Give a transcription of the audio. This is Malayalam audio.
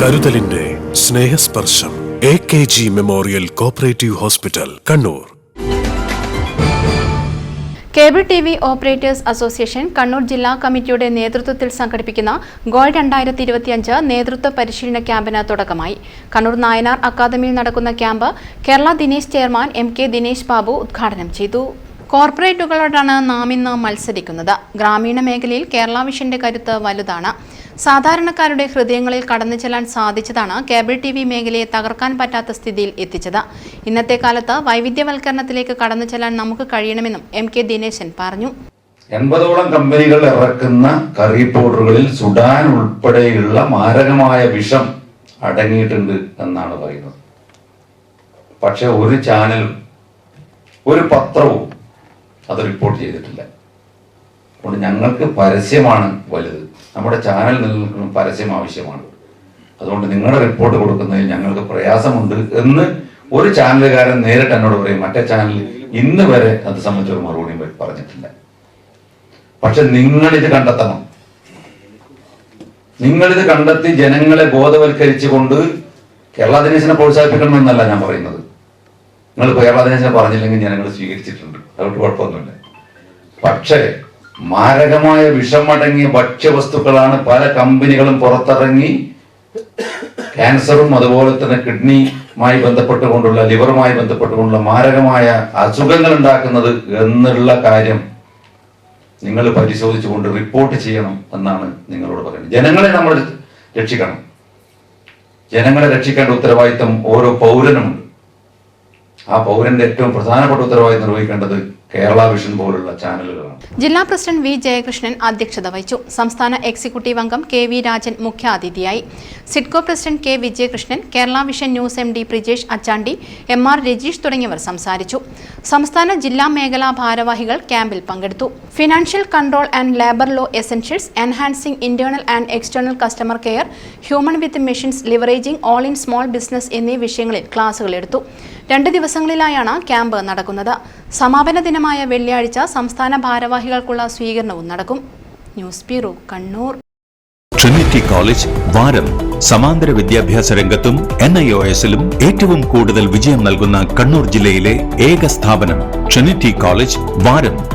കരുതലിന്റെ Snehasparsham. A K G memorial cooperative hospital Kannur. Cable T V operators association Kannur ജില്ലാ കമ്മിറ്റിയുടെ നേതൃത്വത്തിൽ സംഘടിപ്പിക്കുന്ന ഗോൾ രണ്ടായിരത്തി ഇരുപത്തിയഞ്ച് നേതൃത്വ പരിശീലന ക്യാമ്പിന് തുടക്കമായി. കണ്ണൂർ നായനാർ അക്കാദമിയിൽ നടക്കുന്ന camp Kerala Dinesh chairman M K Dinesh Babu ഉദ്ഘാടനം ചെയ്തു. കോർപ്പറേറ്റുകളോടാണ് നാം ഇന്ന് മത്സരിക്കുന്നത്. ഗ്രാമീണ മേഖലയിൽ കേരള വിഷന്റെ കരുത്ത് വലുതാണ്. സാധാരണക്കാരുടെ ഹൃദയങ്ങളിൽ കടന്നു ചെല്ലാൻ സാധിച്ചതാണ് കേബിൾ ടി വി മേഖലയെ തകർക്കാൻ പറ്റാത്ത സ്ഥിതിയിൽ എത്തിച്ചത്. ഇന്നത്തെ കാലത്ത് വൈവിധ്യവൽക്കരണത്തിലേക്ക് കടന്നു ചെല്ലാൻ നമുക്ക് കഴിയണമെന്നും എം കെ ദിനേശൻ പറഞ്ഞു. എൺപതോളം കമ്പനികൾ ഇറക്കുന്ന കറി പൗഡറുകളിൽ സുഡാൻ ഉൾപ്പെടെയുള്ള മാരകമായ വിഷം അടങ്ങിയിട്ടുണ്ട് എന്നാണ് പറയുന്നത്. പക്ഷെ ഒരു ചാനലും ഒരു പത്രവും അത് റിപ്പോർട്ട് ചെയ്തിട്ടില്ല. അതുകൊണ്ട് ഞങ്ങൾക്ക് പരസ്യമാണ് വലുത്. നമ്മുടെ ചാനൽ നിലനിൽക്കുന്ന പരസ്യം ആവശ്യമാണ്. അതുകൊണ്ട് നിങ്ങളുടെ റിപ്പോർട്ട് കൊടുക്കുന്നതിൽ ഞങ്ങൾക്ക് പ്രയാസമുണ്ട് എന്ന് ഒരു ചാനലുകാരൻ നേരിട്ട് എന്നോട് പറയും. മറ്റേ ചാനൽ ഇന്ന് വരെ അത് സംബന്ധിച്ചൊരു മറുപടിയും പറഞ്ഞിട്ടില്ല. പക്ഷെ നിങ്ങളിത് കണ്ടെത്തണം. നിങ്ങളിത് കണ്ടെത്തി ജനങ്ങളെ ബോധവൽക്കരിച്ചുകൊണ്ട് കേരള ദിനേശനെ പ്രോത്സാഹിപ്പിക്കണമെന്നല്ല ഞാൻ പറയുന്നത്. നിങ്ങൾ കേരള ഞാൻ പറഞ്ഞില്ലെങ്കിൽ സ്വീകരിച്ചിട്ടുണ്ട്. അതുകൊണ്ട് കുഴപ്പമൊന്നുമില്ല. പക്ഷേ മാരകമായ വിഷമടങ്ങിയ ഭക്ഷ്യവസ്തുക്കളാണ് പല കമ്പനികളും പുറത്തിറങ്ങി ക്യാൻസറും അതുപോലെ തന്നെ കിഡ്നിയുമായി ബന്ധപ്പെട്ടുകൊണ്ടുള്ള ലിവറുമായി ബന്ധപ്പെട്ടുകൊണ്ടുള്ള മാരകമായ അസുഖങ്ങൾ ഉണ്ടാക്കുന്നത് എന്നുള്ള കാര്യം നിങ്ങൾ പരിശോധിച്ചുകൊണ്ട് റിപ്പോർട്ട് ചെയ്യണം എന്നാണ് നിങ്ങളോട് പറയുന്നത്. ജനങ്ങളെ നമ്മൾ രക്ഷിക്കണം. ജനങ്ങളെ രക്ഷിക്കേണ്ട ഉത്തരവാദിത്തം ഓരോ പൗരനുമുണ്ട്. ആ പൗരന്റെ ഏറ്റവും പ്രധാനപ്പെട്ട ഉത്തരവാദി നിർവഹിക്കേണ്ടത് കേരള വിഷൻ പോലുള്ള ചാനലുകളാണ്. ജില്ലാ പ്രസിഡന്റ് വി ജയകൃഷ്ണൻ അധ്യക്ഷത വഹിച്ചു. സംസ്ഥാന എക്സിക്യൂട്ടീവ് അംഗം കെ വി രാജൻ മുഖ്യാതിഥിയായി. SIDCO president K Vijayakrishnan Kerala vision news M D Prijesh Achandi M R Rajeesh തുടങ്ങിയവർ സംസാരിച്ചു. സംസ്ഥാന ജില്ലാ മേഖലാ ഭാരവാഹികൾ ക്യാമ്പിൽ പങ്കെടുത്തു. Financial control and labour law essentials enhancing internal and external customer care human with machines leveraging all in small business എന്നീ വിഷയങ്ങളിൽ ക്ലാസുകൾ എടുത്തു. രണ്ട് ദിവസങ്ങളിലായാണ് ക്യാമ്പ് നടക്കുന്നത്. സമാപന ദിനമായ വെള്ളിയാഴ്ച സംസ്ഥാന ഭാരവാഹികൾക്കുള്ള സ്വീകരണവും നടക്കും. News bureau Kannur. Trinity college Varam സമാന്തര വിദ്യാഭ്യാസ രംഗത്തും എൻ ഐ ഒ എസിലും ഏറ്റവും കൂടുതൽ വിജയം നൽകുന്ന കണ്ണൂർ ജില്ലയിലെ ഏക സ്ഥാപനം ട്രിനിറ്റി കോളേജ് വാരം.